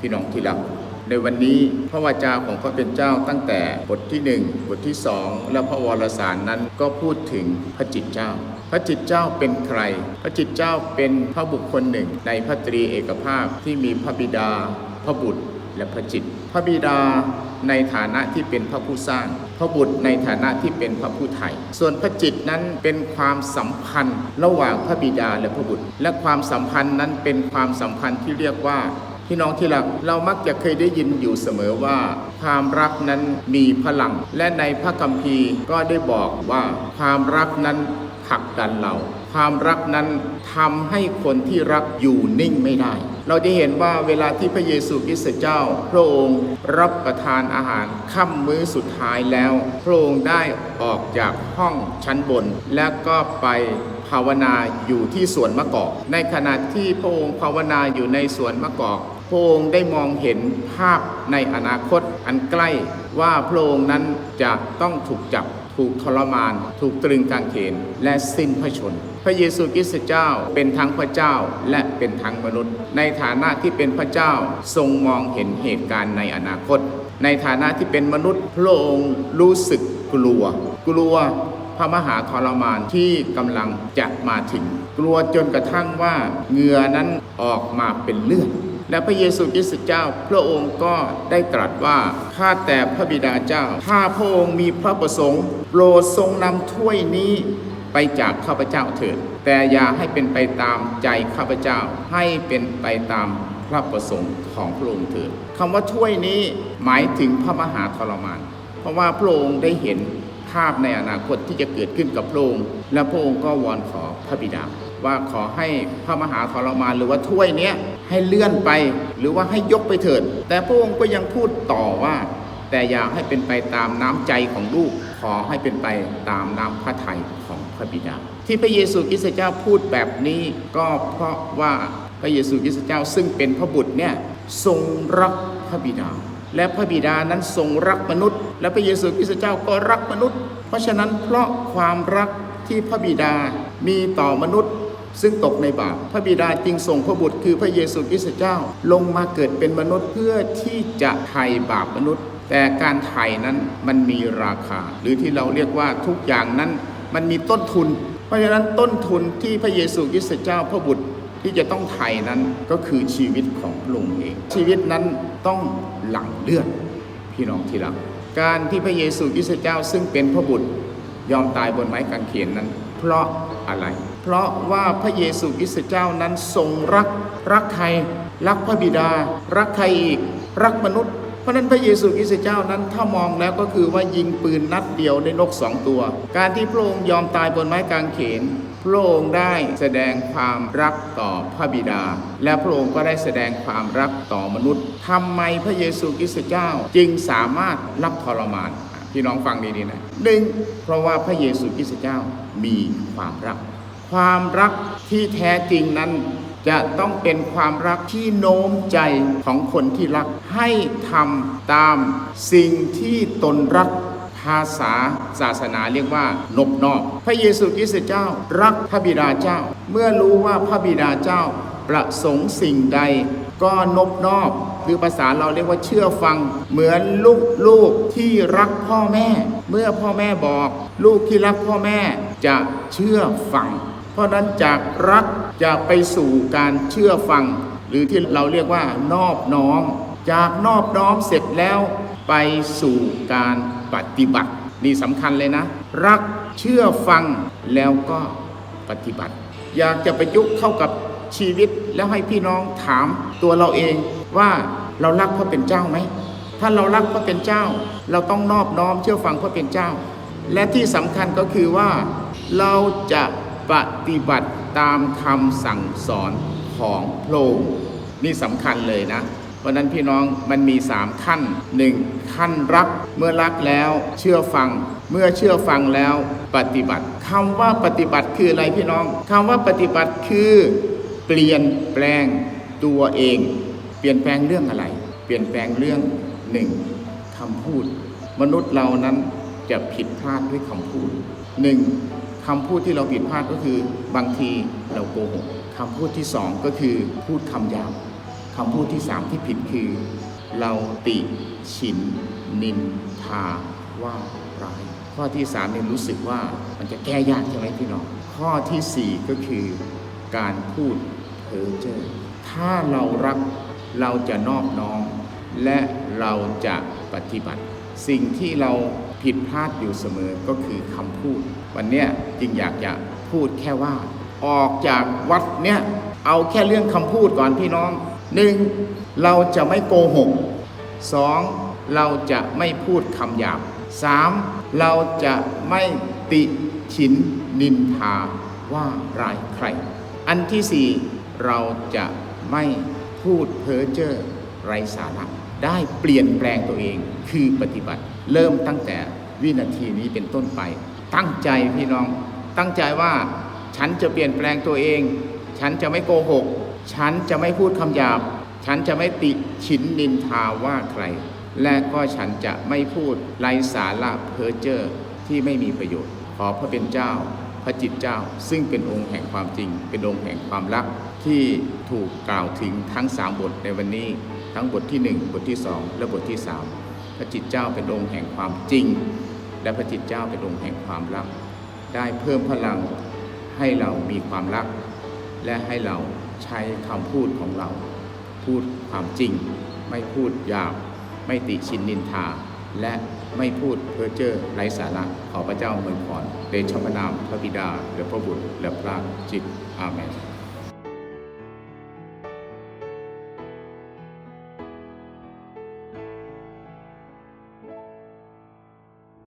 พี่น้องที่รักในวันนี้พระวจาของพระเป็นเจ้าตั้งแต่บทที่หนึ่งบทที่สองและพระวรสารนั้นก็พูดถึงพระจิตเจ้า พระจิตเจ้าเป็นใคร พระจิตเจ้าเป็นพระบุคคลหนึ่ง ในพระตรีเอกภาพที่มีพระบิดา พระบุตร และพระจิต พระบิดาในฐานะที่เป็นพระผู้สร้าง พระบุตรในฐานะที่เป็นพระผู้ไถ่ส่วนพระจิตนั้นเป็นความสัมพันธ์ ระหว่างพระบิดาและพระบุตร และความสัมพันธ์นั้นเป็นความสัมพันธ์ที่เรียกว่า พี่น้องที่รักเรามักจะเคยได้ยินอยู่เสมอว่า ความรักนั้นมีพลัง และในพระคัมภีร์ก็ได้บอกว่าความรักนั้นผลักดันเรา ความรักนั้นทำให้คนที่รักอยู่นิ่งไม่ได้ เราจะเห็นว่าเวลาที่พระเยซูคริสต์เจ้า พระองค์รับประทานอาหารค่ำมื้อสุดท้ายแล้ว พระองค์ได้ออกจากห้องชั้นบน และก็ไปภาวนาอยู่ที่สวนมะกอก ในขณะที่พระองค์ภาวนาอยู่ในสวนมะกอก พระองค์ได้มองเห็นภาพในอนาคตอันใกล้ว่าพระองค์นั้นจะต้องถูกจับถูกทรมาน ถูกตรึงกางเขนและสิ้นพระชนม์พระเยซูคริสต์เจ้าเป็นทั้งพระเจ้าและเป็นทั้งมนุษย์ ในฐานะที่เป็นพระเจ้าทรงมองเห็นเหตุการณ์ในอนาคต ในฐานะที่เป็นมนุษย์ พระองค์รู้สึกกลัว กลัวพระมหาทรมานที่กำลังจะมาถึง กลัวจนกระทั่งว่าเหงื่อนั้นออกมาเป็นเลือด และพระเยซูคริสต์เจ้า พระองค์ก็ได้ตรัสว่าข้าแต่พระบิดาเจ้าถ้าพระองค์มีพระประสงค์โปรดทรงนำถ้วยนี้ไปจากข้าพเจ้าเถิด แต่อย่าให้เป็นไปตามใจข้าพเจ้าให้เป็นไปตามพระประสงค์ของพระองค์เถิดคำว่าถ้วยนี้หมายถึงพระมหาทรมาน เพราะว่าพระองค์ได้เห็นภาพในอนาคตที่จะเกิดขึ้นกับพระองค์และพระองค์ก็วอนขอพระบิดา ว่าขอให้พระมหาทรมานหรือว่าถ้วยเนี้ย ให้เลื่อนไปหรือว่าให้ยกไปเถิด แต่พระองค์ก็ยังพูดต่อว่า แต่อย่าให้เป็นไปตามน้ำใจของลูก ขอให้เป็นไปตามน้ำพระทัยของพระบิดา ที่พระเยซูคริสต์เจ้าพูดแบบนี้ก็เพราะว่าพระเยซูคริสต์เจ้าซึ่งเป็นพระบุตรเนี่ยทรงรักพระบิดา และพระบิดานั้นทรงรักมนุษย์ และพระเยซูคริสต์เจ้าก็รักมนุษย์ เพราะฉะนั้นเพราะความรักที่พระบิดามีต่อมนุษย์ ซึ่งตกในบาปพระบิดาจึงส่งพระบุตรคือพระเยซูคริสต์เจ้า ลงมาเกิดเป็นมนุษย์เพื่อที่จะไถ่บาปมนุษย์ แต่การไถ่นั้นมันมีราคา หรือที่เราเรียกว่าทุกอย่างนั้นมันมีต้นทุน เพราะฉะนั้นต้นทุนที่พระเยซูคริสต์เจ้าพระบุตรที่จะต้องไถ่นั้นก็คือชีวิตของพระองค์เอง ชีวิตนั้นต้องหลั่งเลือดพี่น้องที่รักการที่พระเยซูคริสต์เจ้าซึ่งเป็นพระบุตรยอมตายบนไม้กางเขนนั้น เพราะอะไร ราะว่าพระเยซูคริสต์เจ้านั้นทรงรัก รักใครรักพระบิดา รักใครอีก รักมนุษย์ เพราะนั้นพระเยซูคริสต์เจ้านั้นถ้ามองแล้วก็คือว่ายิงปืนนัดเดียวได้นกสองตัว การที่พระองค์ยอมตายบนไม้กางเขนพระองค์ได้แสดงความรักต่อพระบิดา และพระองค์ก็ได้แสดงความรักต่อมนุษย์ทำไมพระเยซูคริสต์เจ้าจึงสามารถรับทรมานพี่น้องฟังดีๆนะหนึ่งเพราะว่าพระเยซูคริสต์เจ้ามีความรัก ความรักที่แท้จริงนั้น จะต้องเป็นความรักที่โน้มใจของคนที่รักให้ทำตามสิ่งที่ตนรักภาษาศาสนาเรียกว่านบนอบพระเยซูคริสต์เจ้า รักพระบิดาเจ้า เมื่อรู้ว่าพระบิดาเจ้าประสงค์สิ่งใดก็นบนอบหรือภาษาเราเรียกว่าเชื่อฟัง เหมือนลูกลูกที่รักพ่อแม่ เมื่อพ่อแม่บอก ลูกที่รักพ่อแม่จะเชื่อฟัง ราะฉะนั้นจากรักจะไปสู่การเชื่อฟัง หรือที่เราเรียกว่านอบน้อม จากนอบน้อมเสร็จแล้วไปสู่การปฏิบัติ นี่สำคัญเลยนะ รักเชื่อฟังแล้วก็ปฏิบัติ อยากจะประยุกต์เข้ากับชีวิตแล้วให้พี่น้องถามตัวเราเองว่าเรารักพระเป็นเจ้าไหม ถ้าเรารักพระเป็นเจ้า เราต้องนอบน้อมเชื่อฟังพระเป็นเจ้า และที่สำคัญก็คือว่าเราจะ ปฏิบัติตามคำสั่งสอนของพระองค์นี่สำคัญเลยนะ เพราะฉะนั้นพี่น้องมันมีสามขั้นหนึ่งขั้นรัก เมื่อรักแล้วเชื่อฟัง เมื่อเชื่อฟังแล้วปฏิบัติคำว่าปฏิบัติคืออะไรพี่น้องคำว่าปฏิบัติคือเปลี่ยนแปลงตัวเอง เปลี่ยนแปลงเรื่องอะไร เปลี่ยนแปลงเรื่องหนึ่งคำพูด มนุษย์เรานั้นจะผิดพลาดด้วยคำพูดหนึ่ง คำพูดที่เราผิดพลาดก็คือบางทีเราโกหกคำพูดที่สองก็คือพูดคำหยาบคำพูดที่สามที่ผิดคือ เราติฉินนินทาว่าร้ายข้อที่สามเนี่ยรู้สึกว่ามันจะแก้ยากใช่ไหมพี่น้องข้อที่สี่ก็คือการพูดเพ้อเจ้อถ้าเรารักเราจะนอบน้อมและเราจะปฏิบัติ สิ่งที่เรา ผิดพลาดอยู่เสมอก็คือคำพูด วันเนี้ยจึงอยากจะพูดแค่ว่า ออกจากวัดเนี้ยเอาแค่เรื่องคำพูดก่อนพี่น้องหนึ่งเราจะไม่โกหกสองเราจะไม่พูดคำหยาบสามเราจะไม่ติฉินนินทาว่าร้ายใคร อันที่สี่เราจะไม่พูดเพ้อเจ้อไร้สาระได้เปลี่ยนแปลงตัวเองคือปฏิบัติ เริ่มตั้งแต่วินาทีนี้เป็นต้นไป ตั้งใจพี่น้อง ตั้งใจว่าฉันจะเปลี่ยนแปลงตัวเอง ฉันจะไม่โกหก ฉันจะไม่พูดคำหยาบ ฉันจะไม่ติฉินนินทาว่าใคร และก็ฉันจะไม่พูดไร้สาระเพ้อเจ้อที่ไม่มีประโยชน์ ขอพระเป็นเจ้า พระจิตเจ้า ซึ่งเป็นองค์แห่งความจริง เป็นองค์แห่งความรักที่ถูกกล่าวถึงทั้งสามบทในวันนี้ ทั้งบทที่หนึ่งบทที่สองและบทที่สาม พระจิตเจ้าเป็นองค์แห่งความจริง และพระจิตเจ้าเป็นองค์แห่งความรัก ได้เพิ่มพลังให้เรามีความรัก และให้เราใช้คำพูดของเรา พูดความจริง ไม่พูดหยาบ ไม่ติชินนินทา และไม่พูดเพ้อเจ้อไร้สาระขอพระเจ้าอวยพรเดชพระนามพระบิดาและพระบุตรและพระจิตอาเมน